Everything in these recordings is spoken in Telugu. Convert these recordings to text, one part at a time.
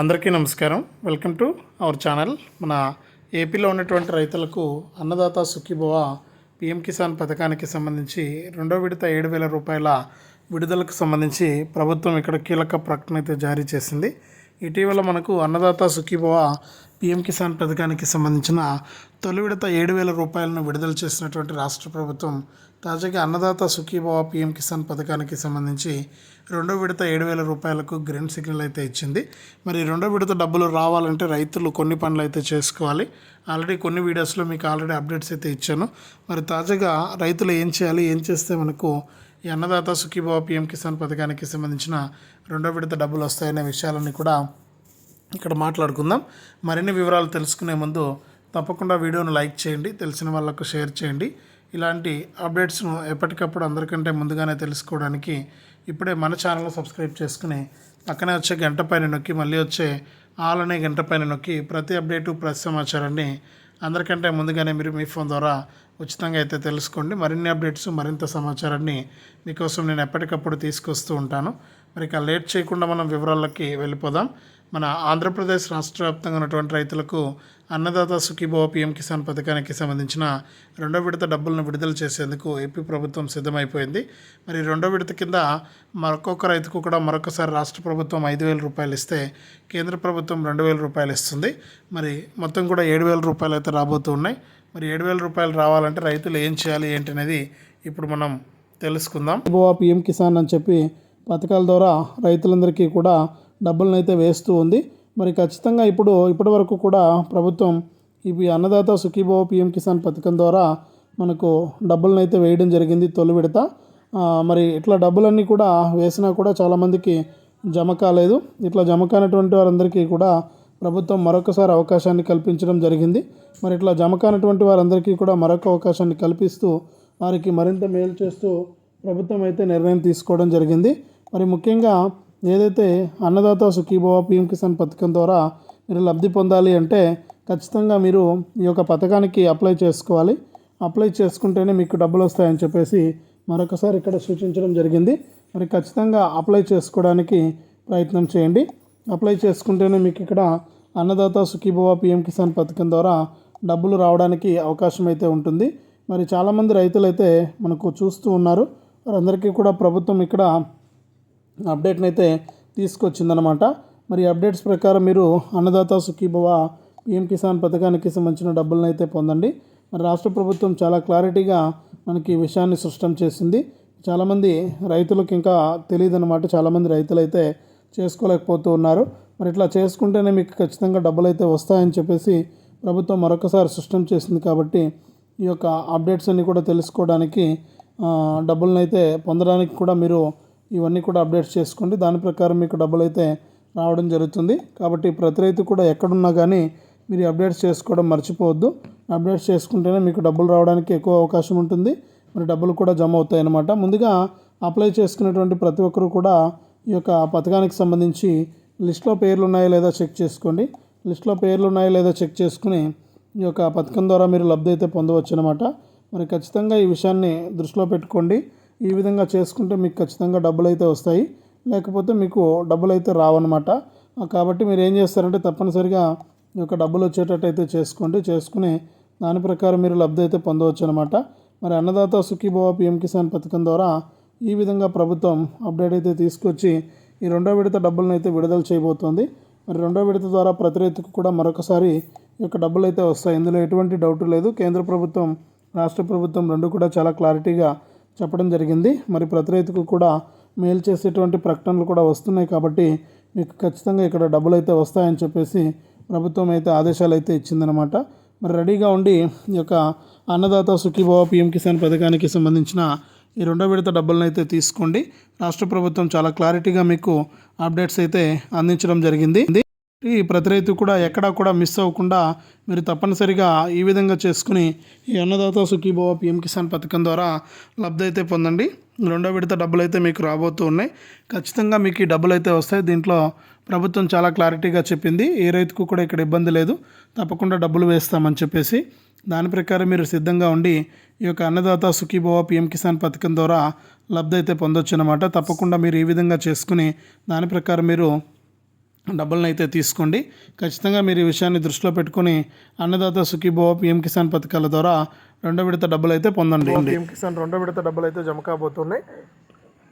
అందరికీ నమస్కారం. Welcome to our channel. మన ఏపీలో ఉన్నటువంటి రైతులకు అన్నదాత సుఖీభవ పిఎం కిసాన్ పథకానికి సంబంధించి రెండో విడత ఏడు వేల రూపాయల విడుదలకు సంబంధించి ప్రభుత్వం ఇక్కడ కీలక ప్రకటన అయితే జారీ చేసింది. ఇటీవల మనకు అన్నదాత సుఖీభవ పిఎం కిసాన్ పథకానికి సంబంధించిన తొలి విడత ఏడు వేల రూపాయలను విడుదల చేసినటువంటి రాష్ట్ర ప్రభుత్వం తాజాగా అన్నదాత సుఖీభావ పిఎం కిసాన్ పథకానికి సంబంధించి రెండో విడత ఏడు వేల రూపాయలకు గ్రీన్ సిగ్నల్ అయితే ఇచ్చింది. మరి రెండో విడత డబ్బులు రావాలంటే రైతులు కొన్ని పనులు అయితే చేసుకోవాలి. ఆల్రెడీ కొన్ని వీడియోస్లో మీకు ఆల్రెడీ అప్డేట్స్ అయితే ఇచ్చాను. మరి తాజాగా రైతులు ఏం చేయాలి ఏం చేస్తే మనకు ఈ అన్నదాత సుఖీభావ పిఎం కిసాన్ పథకానికి సంబంధించిన రెండో విడత డబ్బులు వస్తాయనే విషయాలన్నీ కూడా ఇక్కడ మాట్లాడుకుందాం. మరిన్ని వివరాలు తెలుసుకునే ముందు తప్పకుండా వీడియోను లైక్ చేయండి తెలిసిన వాళ్ళకు షేర్ చేయండి. ఇలాంటి అప్డేట్స్ను ఎప్పటికప్పుడు అందరికంటే ముందుగానే తెలుసుకోవడానికి ఇప్పుడే మన ఛానల్ సబ్స్క్రైబ్ చేసుకుని పక్కనే వచ్చే గంట పైన నొక్కి మళ్ళీ వచ్చే ఆల్ అనే గంట పైన నొక్కి ప్రతి అప్డేటు ప్రతి సమాచారాన్ని అందరికంటే ముందుగానే మీరు మీ ఫోన్ ద్వారా ఉచితంగా అయితే తెలుసుకోండి. మరిన్ని అప్డేట్స్ మరింత సమాచారాన్ని మీకోసం నేను ఎప్పటికప్పుడు తీసుకొస్తూ ఉంటాను. మరి ఇక లేట్ చేయకుండా మనం వివరాలకి వెళ్ళిపోదాం. మన ఆంధ్రప్రదేశ్ రాష్ట్ర వ్యాప్తంగా ఉన్నటువంటి రైతులకు అన్నదాత సుఖీభవ పిఎం కిసాన్ పథకానికి సంబంధించిన రెండో విడత డబ్బులను విడుదల చేసేందుకు ఏపీ ప్రభుత్వం సిద్ధమైపోయింది. మరి రెండో విడత కింద మరొక రైతుకు కూడా మరొకసారి రాష్ట్ర ప్రభుత్వం ఐదు వేల రూపాయలు ఇస్తే కేంద్ర ప్రభుత్వం రెండు వేల రూపాయలు ఇస్తుంది. మరి మొత్తం కూడా ఏడు వేల రూపాయలు అయితే రాబోతూ ఉన్నాయి. మరి ఏడు వేల రూపాయలు రావాలంటే రైతులు ఏం చేయాలి ఏంటి అనేది ఇప్పుడు మనం తెలుసుకుందాం. గోవా పిఎం కిసాన్ అని చెప్పి పథకాల ద్వారా రైతులందరికీ కూడా డబ్బులను అయితే వేస్తూ ఉంది. మరి ఖచ్చితంగా ఇప్పుడు ఇప్పటి వరకు కూడా ప్రభుత్వం ఇవి అన్నదాత సుఖీభవ పిఎం కిసాన్ పథకం ద్వారా మనకు డబ్బులను అయితే వేయడం జరిగింది తొలి విడత. మరి ఇట్లా డబ్బులన్నీ కూడా వేసినా కూడా చాలామందికి జమ కాలేదు. ఇట్లా జమ కానటువంటి వారందరికీ కూడా ప్రభుత్వం మరొకసారి అవకాశాన్ని కల్పించడం జరిగింది. మరి ఇట్లా జమ కానటువంటి వారందరికీ కూడా మరొక అవకాశాన్ని కల్పిస్తూ వారికి మరింత మేలు చేస్తూ ప్రభుత్వం అయితే నిర్ణయం తీసుకోవడం జరిగింది. మరి ముఖ్యంగా ఏదైతే అన్నదాత సుఖీభవ పిఎం కిసాన్ పథకం ద్వారా మీరు లబ్ధి పొందాలి అంటే ఖచ్చితంగా మీరు ఈ యొక్క పథకానికి అప్లై చేసుకోవాలి. అప్లై చేసుకుంటేనే మీకు డబ్బులు వస్తాయని చెప్పేసి మరొకసారి ఇక్కడ సూచించడం జరిగింది. మరి ఖచ్చితంగా అప్లై చేసుకోవడానికి ప్రయత్నం చేయండి. అప్లై చేసుకుంటేనే మీకు ఇక్కడ అన్నదాత సుఖీభవ పిఎం కిసాన్ పథకం ద్వారా డబ్బులు రావడానికి అవకాశం అయితే ఉంటుంది. మరి చాలామంది రైతులు అయితే మనకు చూస్తూ ఉన్నారు. వారందరికీ కూడా ప్రభుత్వం ఇక్కడ అప్డేట్ని అయితే తీసుకొచ్చిందనమాట మరి అప్డేట్స్ ప్రకారం మీరు అన్నదాత సుఖీభవ పిఎం కిసాన్ పథకానికి సంబంధించిన డబ్బులను అయితే పొందండి. మరి రాష్ట్ర ప్రభుత్వం చాలా క్లారిటీగా మనకి ఈ విషయాన్ని స్పష్టం చేసింది. చాలామంది రైతులకు ఇంకా తెలియదు అనమాట చాలామంది రైతులు అయితే చేసుకోలేకపోతూ ఉన్నారు. మరి ఇట్లా చేసుకుంటేనే మీకు ఖచ్చితంగా డబ్బులు అయితే వస్తాయని చెప్పేసి ప్రభుత్వం మరొకసారి స్పష్టం చేసింది కాబట్టి ఈ యొక్క అప్డేట్స్ అన్ని కూడా తెలుసుకోవడానికి డబ్బులను అయితే పొందడానికి కూడా మీరు ఇవన్నీ కూడా అప్డేట్స్ చేసుకోండి. దాని ప్రకారం మీకు డబ్బులు అయితే రావడం జరుగుతుంది. కాబట్టి ప్రతి రైతు కూడా ఎక్కడున్నా కానీ మీరు అప్డేట్స్ చేసుకోవడం మర్చిపోవద్దు. అప్డేట్స్ చేసుకుంటేనే మీకు డబ్బులు రావడానికి ఎక్కువ అవకాశం ఉంటుంది. మరి డబ్బులు కూడా జమ అవుతాయి అన్నమాట. ముందుగా అప్లై చేసుకునేటువంటి ప్రతి ఒక్కరు కూడా ఈ యొక్క పథకానికి సంబంధించి లిస్ట్లో పేర్లు ఉన్నాయో లేదా చెక్ చేసుకోండి. లిస్ట్లో పేర్లు ఉన్నాయో లేదా చెక్ చేసుకుని ఈ యొక్క పథకం ద్వారా మీరు లబ్ధి అయితే పొందవచ్చు అనమాట మరి ఖచ్చితంగా ఈ విషయాన్ని దృష్టిలో పెట్టుకోండి. ఈ విధంగా చేసుకుంటే మీకు ఖచ్చితంగా డబ్బులు అయితే వస్తాయి. లేకపోతే మీకు డబ్బులు అయితే రావన్నమాట కాబట్టి మీరు ఏం చేస్తారంటే తప్పనిసరిగా ఈ యొక్క డబ్బులు వచ్చేటట్టు అయితే చేసుకోండి. చేసుకుని దాని ప్రకారం మీరు లబ్ధి అయితే పొందవచ్చు అనమాట మరి అన్నదాత సుఖీభవ పిఎం కిసాన్ పథకం ద్వారా ఈ విధంగా ప్రభుత్వం అప్డేట్ అయితే తీసుకొచ్చి ఈ రెండో విడత డబ్బులను అయితే విడుదల చేయబోతోంది. మరి రెండో విడత ద్వారా ప్రతి రైతుకు కూడా మరొకసారి ఈ యొక్క డబ్బులు అయితే వస్తాయి. ఇందులో ఎటువంటి డౌట్ లేదు. కేంద్ర ప్రభుత్వం రాష్ట్ర ప్రభుత్వం రెండు కూడా చాలా క్లారిటీగా చెప్పడం జరిగింది. మరి ప్రతి రైతుకు కూడా మేలు చేసేటువంటి ప్రకటనలు కూడా వస్తున్నాయి కాబట్టి మీకు ఖచ్చితంగా ఇక్కడ డబ్బులు అయితే వస్తాయని చెప్పేసి ప్రభుత్వం అయితే ఆదేశాలు అయితే ఇచ్చిందనమాట మరి రెడీగా ఉండి ఈ యొక్క అన్నదాత సుఖీభావ పిఎం కిసాన్ పథకానికి సంబంధించిన ఈ రెండో విడత డబ్బులను అయితే తీసుకోండి. రాష్ట్ర ప్రభుత్వం చాలా క్లారిటీగా మీకు అప్డేట్స్ అయితే అందించడం జరిగింది. ఈ ప్రతి రైతు కూడా ఎక్కడా కూడా మిస్ అవ్వకుండా మీరు తప్పనిసరిగా ఈ విధంగా చేసుకుని ఈ అన్నదాత సుఖీభవ పిఎం కిసాన్ పథకం ద్వారా లబ్ధి అయితే పొందండి. రెండో విడత డబ్బులు అయితే మీకు రాబోతూ ఉన్నాయి. ఖచ్చితంగా మీకు ఈ డబ్బులు అయితే వస్తాయి. దీంట్లో ప్రభుత్వం చాలా క్లారిటీగా చెప్పింది. ఏ రైతుకు కూడా ఇక్కడ ఇబ్బంది లేదు. తప్పకుండా డబ్బులు వేస్తామని చెప్పేసి దాని ప్రకారం మీరు సిద్ధంగా ఉండి ఈ యొక్క అన్నదాత సుఖీభవ పిఎం కిసాన్ పథకం ద్వారా లబ్ధి అయితే పొందొచ్చు అనమాట తప్పకుండా మీరు ఈ విధంగా చేసుకుని దాని ప్రకారం మీరు డబ్బులను అయితే తీసుకోండి. ఖచ్చితంగా మీరు ఈ విషయాన్ని దృష్టిలో పెట్టుకొని అన్నదాత సుఖీభవ పిఎం కిసాన్ పథకాల ద్వారా రెండో విడత డబ్బులు అయితే పొందండి. పిఎం కిసాన్ రెండో విడత డబ్బులు అయితే జమ కాబోతున్నాయి.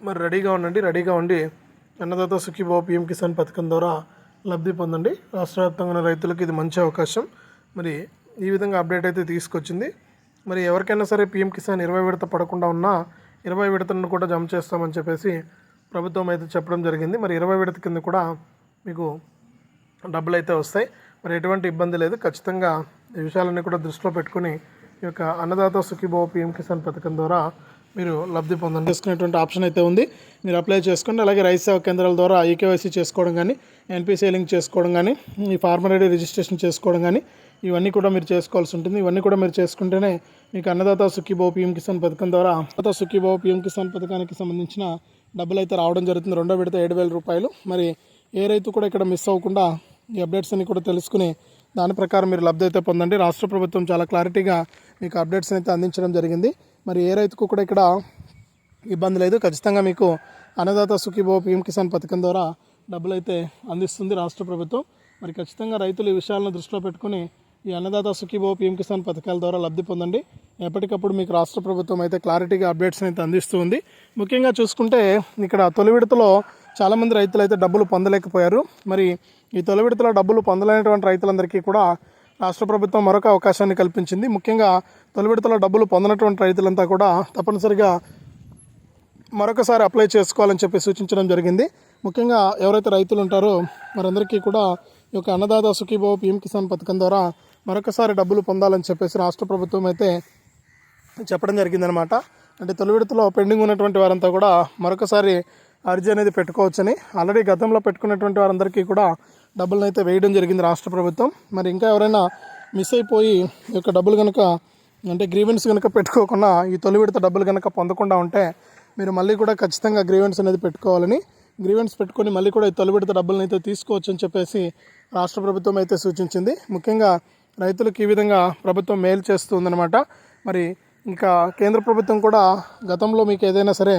మరి రెడీగా ఉండండి రెడీగా ఉండి అన్నదాత సుఖీభావ పిఎం కిసాన్ పథకం ద్వారా లబ్ధి పొందండి. రాష్ట్ర వ్యాప్తంగా ఉన్న రైతులకు ఇది మంచి అవకాశం. మరి ఈ విధంగా అప్డేట్ అయితే తీసుకొచ్చింది. మరి ఎవరికైనా సరే పిఎం కిసాన్ ఇరవై విడత పడకుండా ఉన్నా ఇరవై విడతలను కూడా జమ చేస్తామని చెప్పేసి ప్రభుత్వం అయితే చెప్పడం జరిగింది. మరి ఇరవై విడత కింద కూడా మీకు డబ్బులు అయితే వస్తాయి. మరి ఎటువంటి ఇబ్బంది లేదు. ఖచ్చితంగా ఈ విషయాలన్నీ కూడా దృష్టిలో పెట్టుకుని ఈ యొక్క అన్నదాత సుఖీభావ పిఎం కిసాన్ పథకం ద్వారా మీరు లబ్ధి పొందండి. చేసుకునేటువంటి ఆప్షన్ అయితే ఉంది. మీరు అప్లై చేసుకోండి. అలాగే రైతు సేవా కేంద్రాల ద్వారా ఈకేవైసీ చేసుకోవడం కానీ ఎన్పిసి లింక్ చేసుకోవడం కానీ ఈ ఫార్మర్ ఐడి రిజిస్ట్రేషన్ చేసుకోవడం కానీ ఇవన్నీ కూడా మీరు చేసుకోవాల్సి ఉంటుంది. ఇవన్నీ కూడా మీరు చేసుకుంటేనే మీకు అన్నదాత సుఖీభావ పిఎం కిసాన్ పథకం ద్వారా అన్నదాత సుఖీభావ పిఎం కిసాన్ పథకానికి సంబంధించిన డబ్బులు అయితే రావడం జరుగుతుంది. రెండో విడత ఏడు వేల రూపాయలు. మరి ఏ రైతు కూడా ఇక్కడ మిస్ అవ్వకుండా ఈ అప్డేట్స్ అన్ని కూడా తెలుసుకుని దాని ప్రకారం మీరు లబ్ధి అయితే పొందండి. రాష్ట్ర ప్రభుత్వం చాలా క్లారిటీగా మీకు అప్డేట్స్ అయితే అందించడం జరిగింది. మరి ఏ రైతుకు కూడా ఇక్కడ ఇబ్బంది లేదు. ఖచ్చితంగా మీకు అన్నదాత సుఖీభావ పిఎం కిసాన్ పథకం ద్వారా డబ్బులు అయితే అందిస్తుంది రాష్ట్ర ప్రభుత్వం. మరి ఖచ్చితంగా రైతులు ఈ విషయాలను దృష్టిలో పెట్టుకుని ఈ అన్నదాత సుఖీభావ పీఎం కిసాన్ పథకాల ద్వారా లబ్ధి పొందండి. ఎప్పటికప్పుడు మీకు రాష్ట్ర ప్రభుత్వం అయితే క్లారిటీగా అప్డేట్స్ అయితే అందిస్తూ ఉంది ముఖ్యంగా చూసుకుంటే ఇక్కడ తొలి విడతలో చాలామంది రైతులు అయితే డబ్బులు పొందలేకపోయారు. మరి ఈ తొలి విడతలో డబ్బులు పొందలేనటువంటి రైతులందరికీ కూడా రాష్ట్ర ప్రభుత్వం మరొక అవకాశాన్ని కల్పించింది. ముఖ్యంగా తొలి విడతలో డబ్బులు పొందనటువంటి రైతులంతా కూడా తప్పనిసరిగా మరొకసారి అప్లై చేసుకోవాలని చెప్పి సూచించడం జరిగింది. ముఖ్యంగా ఎవరైతే రైతులు ఉంటారో వారందరికీ కూడా ఈ యొక్క అన్నదాత సుఖీభావ పీఎం కిసాన్ పథకం ద్వారా మరొకసారి డబ్బులు పొందాలని చెప్పేసి రాష్ట్ర ప్రభుత్వం అయితే చెప్పడం జరిగిందనమాట అంటే తొలి విడతలో పెండింగ్ ఉన్నటువంటి వారంతా కూడా మరొకసారి అర్జీ అనేది పెట్టుకోవచ్చని. ఆల్రెడీ గతంలో పెట్టుకున్నటువంటి వారందరికీ కూడా డబ్బులను అయితే వేయడం జరిగింది రాష్ట్ర ప్రభుత్వం. మరి ఇంకా ఎవరైనా మిస్ అయిపోయి ఈ యొక్క డబ్బులు కనుక అంటే గ్రీవెన్స్ కనుక పెట్టుకోకుండా ఈ తొలి విడత డబ్బులు కనుక పొందకుండా ఉంటే మీరు మళ్ళీ కూడా ఖచ్చితంగా గ్రీవెన్స్ అనేది పెట్టుకోవాలని గ్రీవెన్స్ పెట్టుకొని మళ్ళీ కూడా ఈ తొలి విడత డబ్బులను అయితే తీసుకోవచ్చు అని చెప్పేసి రాష్ట్ర ప్రభుత్వం అయితే సూచించింది. ముఖ్యంగా రైతులకు ఈ విధంగా ప్రభుత్వం మేలు చేస్తుందన్నమాట. మరి ఇంకా కేంద్ర ప్రభుత్వం కూడా గతంలో మీకు ఏదైనా సరే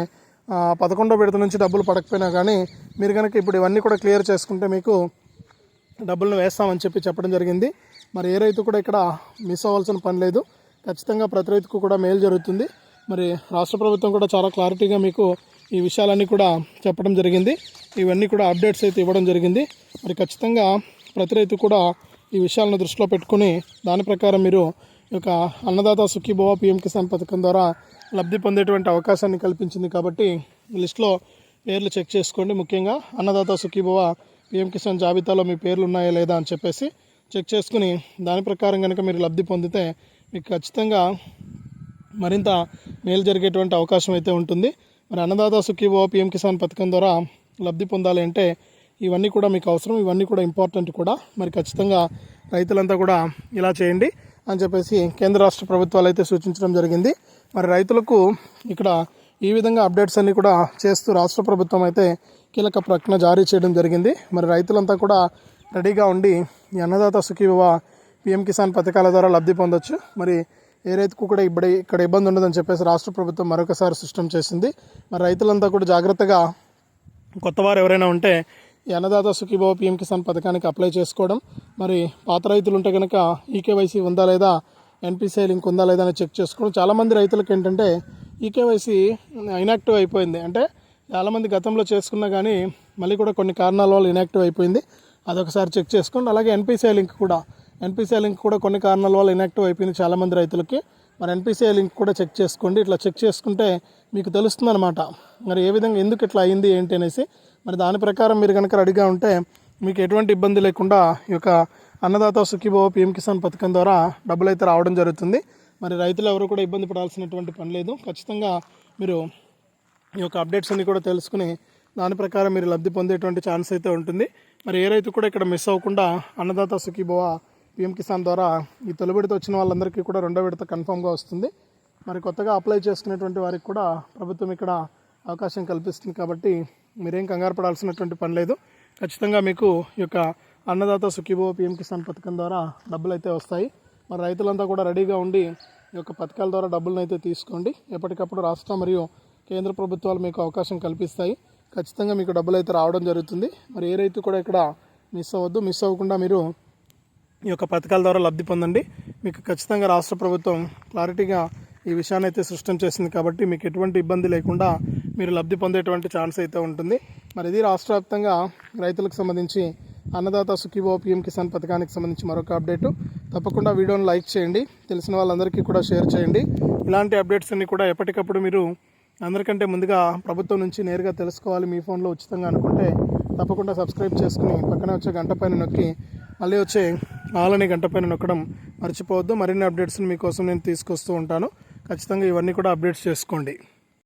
పదకొండో విడత నుంచి డబ్బులు పడకపోయినా కానీ మీరు కనుక ఇప్పుడు ఇవన్నీ కూడా క్లియర్ చేసుకుంటే మీకు డబ్బులను వేస్తామని చెప్పి చెప్పడం జరిగింది. మరి ఏ రైతు కూడా ఇక్కడ మిస్ అవ్వాల్సిన పని లేదు. ఖచ్చితంగా ప్రతి రైతుకు కూడా మేలు జరుగుతుంది. మరి రాష్ట్ర ప్రభుత్వం కూడా చాలా క్లారిటీగా మీకు ఈ విషయాలన్నీ కూడా చెప్పడం జరిగింది. ఇవన్నీ కూడా అప్డేట్స్ అయితే ఇవ్వడం జరిగింది. మరి ఖచ్చితంగా ప్రతి రైతు కూడా ఈ విషయాలను దృష్టిలో పెట్టుకుని దాని ప్రకారం మీరు ఈ యొక్క అన్నదాత సుఖీభవ పిఎం కిసాన్ పథకం ద్వారా లబ్ధి పొందేటువంటి అవకాశాన్ని కల్పించింది కాబట్టి లిస్ట్లో పేర్లు చెక్ చేసుకోండి. ముఖ్యంగా అన్నదాత సుఖీభవ పిఎం కిసాన్ జాబితాలో మీ పేర్లు ఉన్నాయా లేదా అని చెప్పేసి చెక్ చేసుకుని దాని ప్రకారం కనుక మీరు లబ్ధి పొందితే మీకు ఖచ్చితంగా మరింత మేలు జరిగేటువంటి అవకాశం అయితే ఉంటుంది. మరి అన్నదాత సుఖీభవ పిఎం కిసాన్ పథకం ద్వారా లబ్ధి పొందాలి అంటే ఇవన్నీ కూడా మీకు అవసరం. ఇవన్నీ కూడా ఇంపార్టెంట్ కూడా. మరి ఖచ్చితంగా రైతులంతా కూడా ఇలా చేయండి. అని చెప్పేసి కేంద్ర రాష్ట్ర ప్రభుత్వాలు అయితే సూచించడం జరిగింది. మరి రైతులకు ఇక్కడ ఈ విధంగా అప్డేట్స్ అన్నీ కూడా చేస్తూ రాష్ట్ర ప్రభుత్వం అయితే కీలక ప్రకటన జారీ చేయడం జరిగింది. మరి రైతులంతా కూడా రెడీగా ఉండి ఈ అన్నదాత సుఖీభవ పిఎం కిసాన్ పథకాల ద్వారా లబ్ధి పొందొచ్చు. మరి ఏ రైతుకు కూడా ఇప్పుడు ఇక్కడ ఇబ్బంది ఉండదని చెప్పేసి రాష్ట్ర ప్రభుత్వం మరొకసారి సిస్టమ్ చేసింది. మరి రైతులంతా కూడా జాగ్రత్తగా కొత్తవారు ఎవరైనా ఉంటే అన్నదాత సుఖీభావ పిఎం కిసాన్ పథకానికి అప్లై చేసుకోవడం. మరి పాత రైతులు ఉంటే కనుక ఈకేవైసీ ఉందా లేదా ఎన్పిసిఐ లింక్ ఉందా లేదా అని చెక్ చేసుకోవడం. చాలామంది రైతులకు ఏంటంటే ఈకేవైసీ ఇనాక్టివ్ అయిపోయింది. అంటే చాలామంది గతంలో చేసుకున్నా కానీ మళ్ళీ కూడా కొన్ని కారణాల వల్ల ఇనాక్టివ్ అయిపోయింది. అదొకసారి చెక్ చేసుకోండి. అలాగే ఎన్పిసిఐ లింక్ కూడా ఎన్పిసిఐ లింక్ కూడా కొన్ని కారణాల వల్ల ఇనాక్టివ్ అయిపోయింది చాలామంది రైతులకి. మరి ఎన్పిసిఐ లింక్ కూడా చెక్ చేసుకోండి. ఇట్లా చెక్ చేసుకుంటే మీకు తెలుస్తుంది అనమాట మరి ఏ విధంగా ఎందుకు ఇట్లా అయింది ఏంటి అనేసి మరి దాని ప్రకారం మీరు కనుక రెడీగా ఉంటే మీకు ఎటువంటి ఇబ్బంది లేకుండా ఈ యొక్క అన్నదాత సుఖీభవ పిఎం కిసాన్ పథకం ద్వారా డబ్బులు అయితే రావడం జరుగుతుంది. మరి రైతులు ఎవరు కూడా ఇబ్బంది పడాల్సినటువంటి పని లేదు. ఖచ్చితంగా మీరు ఈ యొక్క అప్డేట్స్ అన్ని కూడా తెలుసుకుని దాని ప్రకారం మీరు లబ్ధి పొందేటువంటి ఛాన్స్ అయితే ఉంటుంది. మరి ఏ రైతు కూడా ఇక్కడ మిస్ అవ్వకుండా అన్నదాత సుఖీభవ పిఎం కిసాన్ ద్వారా ఈ తొలి విడత వచ్చిన వాళ్ళందరికీ కూడా రెండో విడత కన్ఫామ్గా వస్తుంది. మరి కొత్తగా అప్లై చేసుకునేటువంటి వారికి కూడా ప్రభుత్వం ఇక్కడ అవకాశం కల్పిస్తుంది కాబట్టి మీరేం కంగారు పడాల్సినటువంటి పని లేదు. ఖచ్చితంగా మీకు ఈ యొక్క అన్నదాత సుఖీభవ పిఎం కిసాన్ పథకం ద్వారా డబ్బులు అయితే వస్తాయి. మరి రైతులంతా కూడా రెడీగా ఉండి ఈ యొక్క పథకాల ద్వారా డబ్బులను అయితే తీసుకోండి. ఎప్పటికప్పుడు రాష్ట్ర మరియు కేంద్ర ప్రభుత్వాలు మీకు అవకాశం కల్పిస్తాయి. ఖచ్చితంగా మీకు డబ్బులు అయితే రావడం జరుగుతుంది. మరి ఏ రైతు కూడా ఇక్కడ మిస్ అవ్వద్దు. మిస్ అవ్వకుండా మీరు ఈ యొక్క పథకాల ద్వారా లబ్ధి పొందండి. మీకు ఖచ్చితంగా రాష్ట్ర ప్రభుత్వం క్లారిటీగా ఈ విషయాన్ని అయితే సృష్టం చేసింది కాబట్టి మీకు ఎటువంటి ఇబ్బంది లేకుండా మీరు లబ్ధి పొందేటువంటి ఛాన్స్ అయితే ఉంటుంది. మరి ఇది రాష్ట్ర వ్యాప్తంగా రైతులకు సంబంధించి అన్నదాత సుఖీభావ పిఎం కిసాన్ పథకానికి సంబంధించి మరొక అప్డేటు. తప్పకుండా వీడియోను లైక్ చేయండి. తెలిసిన వాళ్ళందరికీ కూడా షేర్ చేయండి. ఇలాంటి అప్డేట్స్ అన్ని కూడా ఎప్పటికప్పుడు మీరు అందరికంటే ముందుగా ప్రభుత్వం నుంచి నేరుగా తెలుసుకోవాలి. మీ ఫోన్లో ఉచితంగా అనుకుంటే తప్పకుండా సబ్స్క్రైబ్ చేసుకుని పక్కనే వచ్చే గంట పైన నొక్కి మళ్ళీ వచ్చే ఆలని గంట పైన నొక్కడం మర్చిపోవద్దు. మరిన్ని అప్డేట్స్ని మీకోసం నేను తీసుకొస్తూ ఉంటాను. ఖచ్చితంగా ఇవన్నీ కూడా అప్డేట్స్ చేసుకోండి.